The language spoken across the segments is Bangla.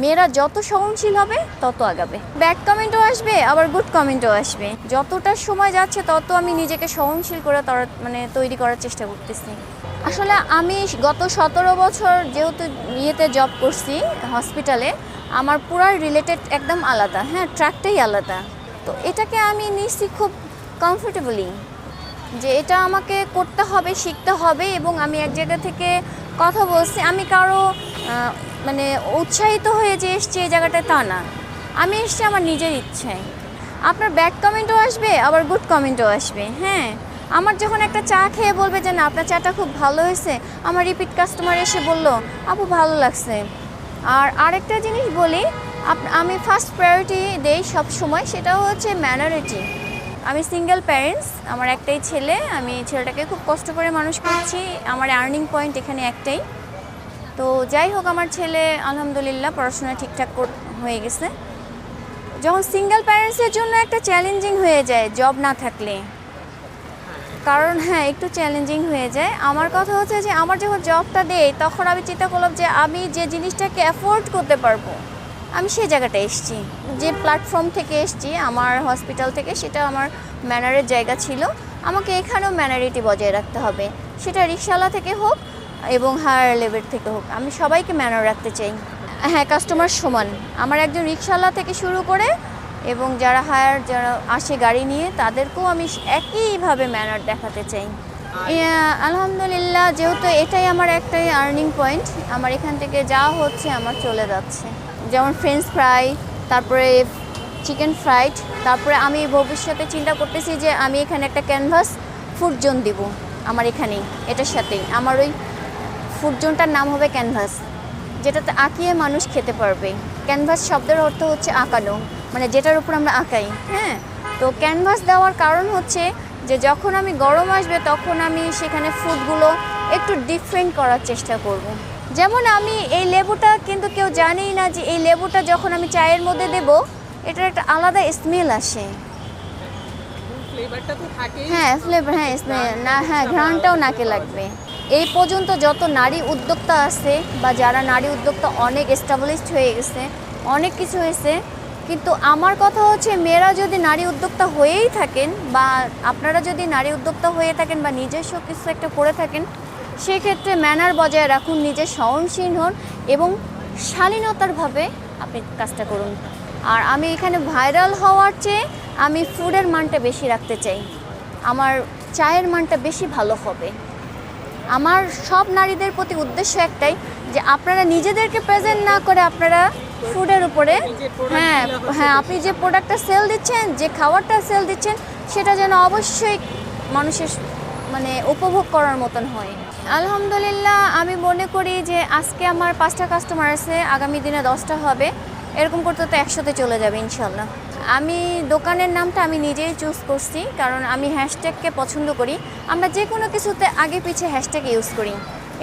মেয়েরা যত সহনশীল হবে, তত আগাবে। ব্যাড কমেন্টও আসবে, আবার গুড কমেন্টও আসবে। যতটা সময় যাচ্ছে, তত আমি নিজেকে সহনশীল করে মানে তৈরি করার চেষ্টা করতেছি। আসলে আমি গত সতেরো বছর যেহেতু ইয়েতে জব করছি হসপিটালে আমার পুরো রিলেটেড একদম আলাদা। হ্যাঁ ট্র্যাকটাই আলাদা। তো এটাকে আমি নিচ্ছি খুব কমফোর্টেবলি যে এটা আমাকে করতে হবে, শিখতে হবে এবং আমি এক জায়গা থেকে কথা বলছি। আমি কারও মানে উৎসাহিত হয়ে যে এসছি এই জায়গাটায় তা না। আমি এসছি আমার নিজের ইচ্ছায়। আপনার ব্যাড কমেন্টও আসবে, আবার গুড কমেন্টও আসবে হ্যাঁ? আমার যখন একটা চা খেয়ে বলবে যে, না, আপনার চাটা খুব ভালো হয়েছে, আমার রিপিট কাস্টমার এসে বলল, আপু, ভালো লাগছে। আর আরেকটা জিনিস বলি আমি ফার্স্ট প্রায়োরিটি দেই সব সময় সেটা হচ্ছে ম্যানারিটি আমি সিঙ্গেল প্যারেন্টস আমার একটাই ছেলে, আমি ছেলেটাকে খুব কষ্ট করে মানুষ করছি, আমার আর্নিং পয়েন্ট এখানে একটাই। তো যাই হোক, আমার ছেলে আলহামদুলিল্লাহ পড়াশোনা ঠিকঠাক হয়ে গেছে। যখন সিঙ্গেল প্যারেন্টসের জন্য একটা চ্যালেঞ্জিং হয়ে যায় জব না থাকলে। কারণ হ্যাঁ একটু চ্যালেঞ্জিং হয়ে যায়। আমার কথা হচ্ছে যে, আমার যখন জবটা দেয়, তখন আমি চিন্তা করলাম যে, আমি যে জিনিসটাকে অ্যাফোর্ড করতে পারব, আমি সেই জায়গাটা এসেছি। যে প্ল্যাটফর্ম থেকে এসেছি, আমার হসপিটাল থেকে, সেটা আমার ম্যানারের জায়গা ছিল। আমাকে এখানেও ম্যানারিটি বজায় রাখতে হবে। সেটা রিক্সাওয়ালা থেকে হোক এবং হায়ার লেভেল থেকে হোক, আমি সবাইকে ম্যানার রাখতে চাই। হ্যাঁ কাস্টমার সমান। আমার একজন রিক্সাওয়ালা থেকে শুরু করে এবং যারা হায়ার যারা আসে গাড়ি নিয়ে, তাদেরকেও আমি একইভাবে ম্যানার দেখাতে চাই। আলহামদুলিল্লাহ, যেহেতু এটাই আমার একটাই আর্নিং পয়েন্ট আমার এখান থেকে যা হচ্ছে আমার চলে যাচ্ছে। যেমন ফ্রেঞ্চ ফ্রাই তারপরে চিকেন ফ্রাইড তারপরে আমি ভবিষ্যতে চিন্তা করতেছি যে আমি এখানে একটা ক্যানভাস ফুড জোন দিব, আমার এখানেই, এটার সাথেই। আমার ওই ফুড জোনটার নাম হবে ক্যানভাস যেটাতে আঁকিয়ে মানুষ খেতে পারবে। ক্যানভাস শব্দের অর্থ হচ্ছে আঁকানো মানে যেটার উপর আমরা আঁকাই হ্যাঁ? তো ক্যানভাস দেওয়ার কারণ হচ্ছে যে যখন আমি গরম আসবে, তখন আমি সেখানে ফুডগুলো একটু ডিফারেন্ট করার চেষ্টা করব। যেমন আমি এই লেবুটা কিন্তু কেউ জানেই না যে এই লেবুটা যখন আমি চায়ের মধ্যে দেব, এটার একটা আলাদা স্মেল আসে। ফ্লেভারটা তো থাকেই। হ্যাঁ ফ্লেভার হ্যাঁ না হ্যাঁ ঘ্রাণটাও নাকে লাগবে। এই পর্যন্ত যত নারী উদ্যোক্তা আছে বা যারা নারী উদ্যোক্তা অনেক এস্টাবলিশড হয়ে গেছে, অনেক কিছু হয়েছে, কিন্তু আমার কথা হচ্ছে মেয়েরা যদি নারী উদ্যোক্তা হয়েই থাকেন বা আপনারা যদি নারী উদ্যোক্তা হয়ে থাকেন বা নিজস্ব কিছু একটা করে থাকেন, সেক্ষেত্রে ম্যানার বজায় রাখুন নিজের সহনশীল হন এবং শালীনতারভাবে আপনি কাজটা করুন। আর আমি এখানে ভাইরাল হওয়ার চেয়ে আমি ফুডের মানটা বেশি রাখতে চাই। আমার চায়ের মানটা বেশি ভালো হবে। আমার সব নারীদের প্রতি উদ্দেশ্য একটাই যে আপনারা নিজেদেরকে প্রেজেন্ট না করে আপনারা ফুডের উপরে হ্যাঁ হ্যাঁ আপনি যে প্রোডাক্টটা সেল দিচ্ছেন যে খাবারটা সেল দিচ্ছেন সেটা যেন অবশ্যই মানুষের মানে উপভোগ করার মতন হয়। আলহামদুলিল্লাহ আমি মনে করি যে আজকে আমার পাঁচটা কাস্টমার আছে আগামী দিনে দশটা হবে। এরকম করতে তো একসাথে চলে যাবে ইনশাল্লাহ আমি দোকানের নামটা আমি নিজেই চুজ করছি, কারণ আমি হ্যাশট্যাগকে পছন্দ করি। আমরা যে কোনো কিছুতে আগে পিছে হ্যাশট্যাগ ইউজ করি।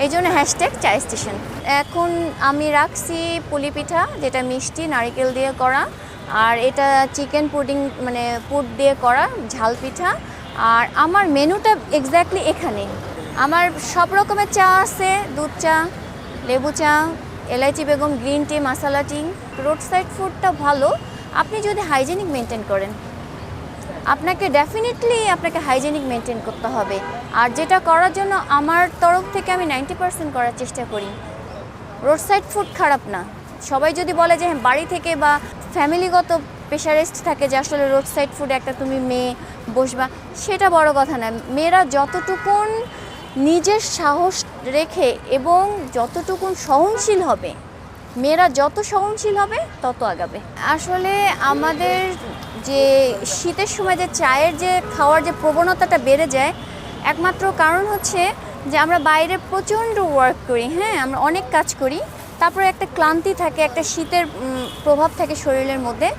এই জন্য হ্যাশট্যাগ চায় স্টেশন এখন আমি রাখছি পুলি পিঠা, যেটা মিষ্টি, নারকেল দিয়ে করা, আর এটা চিকেন পুডিং মানে পুট দিয়ে করা ঝাল পিঠা। আর আমার মেনুটা এক্স্যাক্টলি এখানে। আমার সব রকমের চা আছে, দুধ চা, লেবু চা, এলাইচি Begum green tea masala tea road side ফুডটা ভালো আপনি যদি হাইজেনিক মেনটেন করেন আপনাকে ডেফিনেটলি আপনাকে হাইজেনিক মেনটেন করতে হবে। আর যেটা করার জন্য আমার তরফ থেকে আমি নাইনটি পার্সেন্ট করার চেষ্টা করি। রোড সাইড ফুড খারাপ না। সবাই যদি বলে যে হ্যাঁ, বাড়ি থেকে বা ফ্যামিলিগত প্রেশারেস্ট থাকে যে আসলে রোড সাইড ফুড একটা তুমি মেয়ে বসবা সেটা বড় কথা না। মেয়েরা যতটুকুন নিজের সাহস রেখে এবং যতটুকুন সহনশীল হবে মেয়েরা যত সহনশীল হবে, তত আগাবে। আসলে আমাদের যে শীতের সময় যে চায়ের যে খাওয়ার যে প্রবণতাটা বেড়ে যায়, একমাত্র কারণ হচ্ছে যে আমরা বাইরে প্রচণ্ড ওয়ার্ক করি হ্যাঁ? আমরা অনেক কাজ করি, তারপরে একটা ক্লান্তি থাকে, একটা শীতের প্রভাব থাকে শরীরের মধ্যে,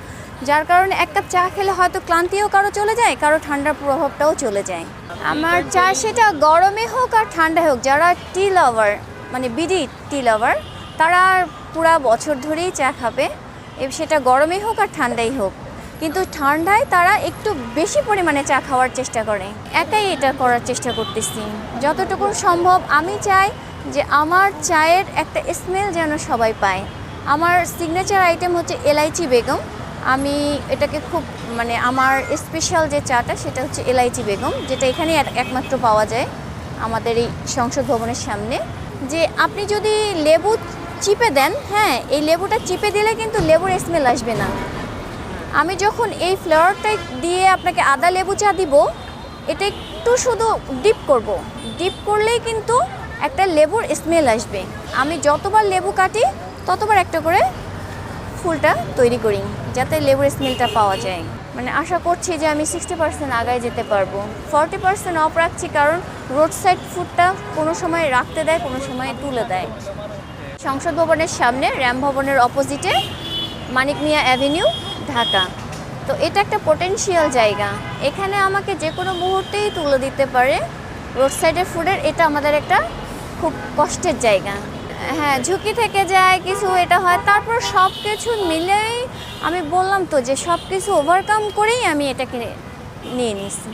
যার কারণে এক কাপ চা খেলে হয়তো ক্লান্তিও কারও চলে যায়, কারও ঠান্ডার প্রভাবটাও চলে যায়। আমার চা সেটা গরমে হোক আর ঠান্ডায় হোক, যারা টি লাভার মানে বিডি টি লাভার তারা পুরা বছর ধরেই চা খাবে। সেটা গরমে হোক আর ঠান্ডাই হোক। কিন্তু ঠান্ডায় তারা একটু বেশি পরিমাণে চা খাওয়ার চেষ্টা করে। একাই এটা করার চেষ্টা করতেছি। যতটুকু সম্ভব আমি চাই যে আমার চায়ের একটা স্মেল যেন সবাই পায়। আমার সিগনেচার আইটেম হচ্ছে এলাইচি বেগম। আমি এটাকে খুব মানে আমার স্পেশাল যে চাটা সেটা হচ্ছে এলাইচি বেগম, যেটা এখানে একমাত্র পাওয়া যায় আমাদের এই সংসদ ভবনের সামনে। যে আপনি যদি লেবু চিপে দেন হ্যাঁ এই লেবুটা চিপে দিলে কিন্তু লেবুর স্মেল আসবে না। আমি যখন এই ফ্লেভারটা দিয়ে আপনাকে আদা লেবু চা দিব, এটা একটু শুধু ডিপ করব। ডিপ করলেই কিন্তু একটা লেবুর স্মেল আসবে। আমি যতবার লেবু কাটি, ততবার একটা করে ফুলটা তৈরি করি, যাতে লেবুর স্মেলটা পাওয়া যায়। মানে আশা করছি যে আমি সিক্সটি পার্সেন্ট আগায় যেতে পারব। ফর্টি পার্সেন্ট অফ রাখছি কারণ রোড সাইড ফুডটা কোনো সময় রাখতে দেয়, কোনো সময় তুলে দেয়। সংসদ ভবনের সামনে র্যাম ভবনের অপোজিটে মানিক মিয়া অ্যাভিনিউ ঢাকা। তো এটা একটা পোটেনশিয়াল জায়গা। এখানে আমাকে যে কোনো মুহূর্তেই তুলে দিতে পারে রোড সাইডের ফুডের এটা আমাদের একটা খুব কষ্টের জায়গা। হ্যাঁ ঝুঁকি থেকে যায়, কিছু এটা হয়, তারপর সব কিছু মিলেই আমি বললাম তো যে সব কিছু ওভারকাম করেই আমি এটাকে নিয়ে নিছি